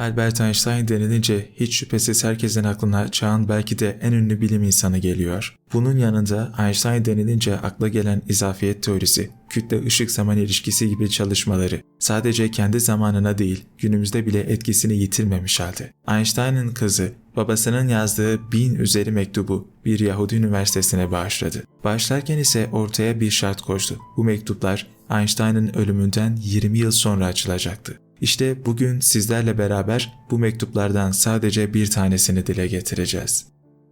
Albert Einstein denilince hiç şüphesiz herkesin aklına çağın belki de en ünlü bilim insanı geliyor. Bunun yanında Einstein denilince akla gelen izafiyet teorisi, kütle ışık zaman ilişkisi gibi çalışmaları sadece kendi zamanına değil günümüzde bile etkisini yitirmemiş halde. Einstein'ın kızı babasının yazdığı bin üzeri mektubu bir Yahudi üniversitesine bağışladı. Bağışlarken ise ortaya bir şart koştu. Bu mektuplar Einstein'ın ölümünden 20 yıl sonra açılacaktı. İşte bugün sizlerle beraber bu mektuplardan sadece bir tanesini dile getireceğiz.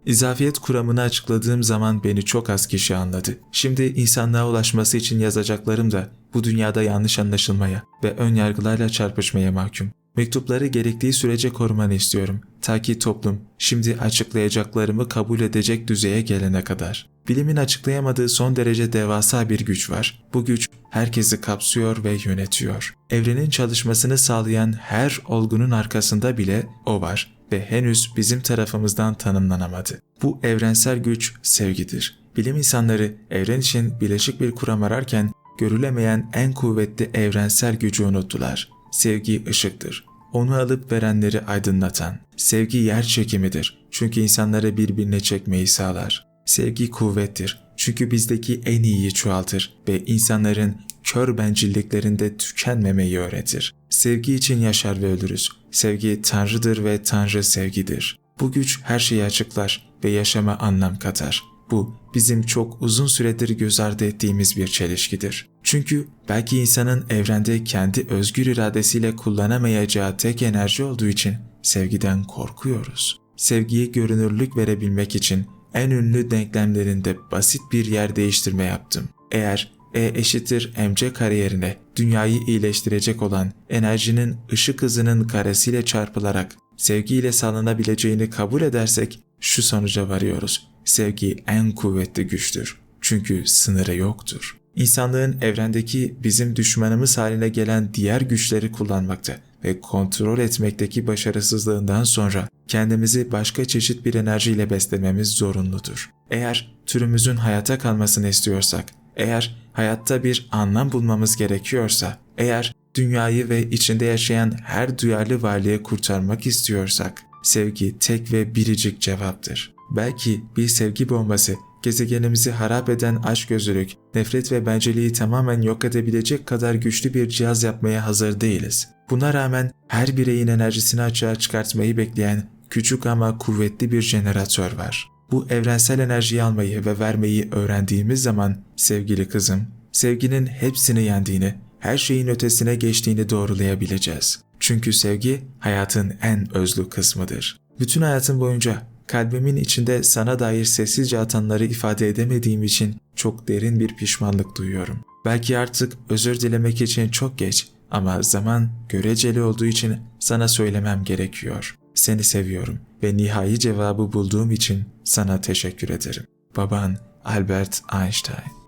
İzafiyet kuramını açıkladığım zaman beni çok az kişi anladı. Şimdi insanlığa ulaşması için yazacaklarım da bu dünyada yanlış anlaşılmaya ve ön yargılarla çarpışmaya mahkum. Mektupları gerektiği sürece korumanı istiyorum. Ta ki toplum şimdi açıklayacaklarımı kabul edecek düzeye gelene kadar. Bilimin açıklayamadığı son derece devasa bir güç var. Bu güç herkesi kapsıyor ve yönetiyor. Evrenin çalışmasını sağlayan her olgunun arkasında bile o var ve henüz bizim tarafımızdan tanımlanamadı. Bu evrensel güç sevgidir. Bilim insanları evren için bileşik bir kuram ararken görülemeyen en kuvvetli evrensel gücü unuttular. Sevgi ışıktır. Onu alıp verenleri aydınlatan. Sevgi yer çekimidir. Çünkü insanları birbirine çekmeyi sağlar. Sevgi kuvvettir. Çünkü bizdeki en iyiyi çoğaltır ve insanların kör bencilliklerinde tükenmemeyi öğretir. Sevgi için yaşar ve ölürüz. Sevgi Tanrı'dır ve Tanrı sevgidir. Bu güç her şeyi açıklar ve yaşama anlam katar. Bu bizim çok uzun süredir göz ardı ettiğimiz bir çelişkidir. Çünkü belki insanın evrende kendi özgür iradesiyle kullanamayacağı tek enerji olduğu için sevgiden korkuyoruz. Sevgiye görünürlük verebilmek için en ünlü denklemlerinde basit bir yer değiştirme yaptım. Eğer E eşittir mc kare yerine dünyayı iyileştirecek olan enerjinin ışık hızının karesiyle çarpılarak sevgiyle sağlanabileceğini kabul edersek şu sonuca varıyoruz. Sevgi en kuvvetli güçtür. Çünkü sınırı yoktur. İnsanlığın evrendeki bizim düşmanımız haline gelen diğer güçleri kullanmakta ve kontrol etmekteki başarısızlığından sonra kendimizi başka çeşit bir enerjiyle beslememiz zorunludur. Eğer türümüzün hayata kalmasını istiyorsak, eğer hayatta bir anlam bulmamız gerekiyorsa, eğer dünyayı ve içinde yaşayan her duyarlı varlığı kurtarmak istiyorsak, sevgi tek ve biricik cevaptır. Belki bir sevgi bombası gezegenimizi harap eden açgözlülük, nefret ve bencilliği tamamen yok edebilecek kadar güçlü bir cihaz yapmaya hazır değiliz. Buna rağmen her bireyin enerjisini açığa çıkartmayı bekleyen küçük ama kuvvetli bir jeneratör var. Bu evrensel enerjiyi almayı ve vermeyi öğrendiğimiz zaman sevgili kızım, sevginin hepsini yendiğini, her şeyin ötesine geçtiğini doğrulayabileceğiz. Çünkü sevgi hayatın en özlü kısmıdır. Bütün hayatım boyunca kalbimin içinde sana dair sessizce atanları ifade edemediğim için çok derin bir pişmanlık duyuyorum. Belki artık özür dilemek için çok geç ama zaman göreceli olduğu için sana söylemem gerekiyor. Seni seviyorum ve nihai cevabı bulduğum için sana teşekkür ederim. Baban Albert Einstein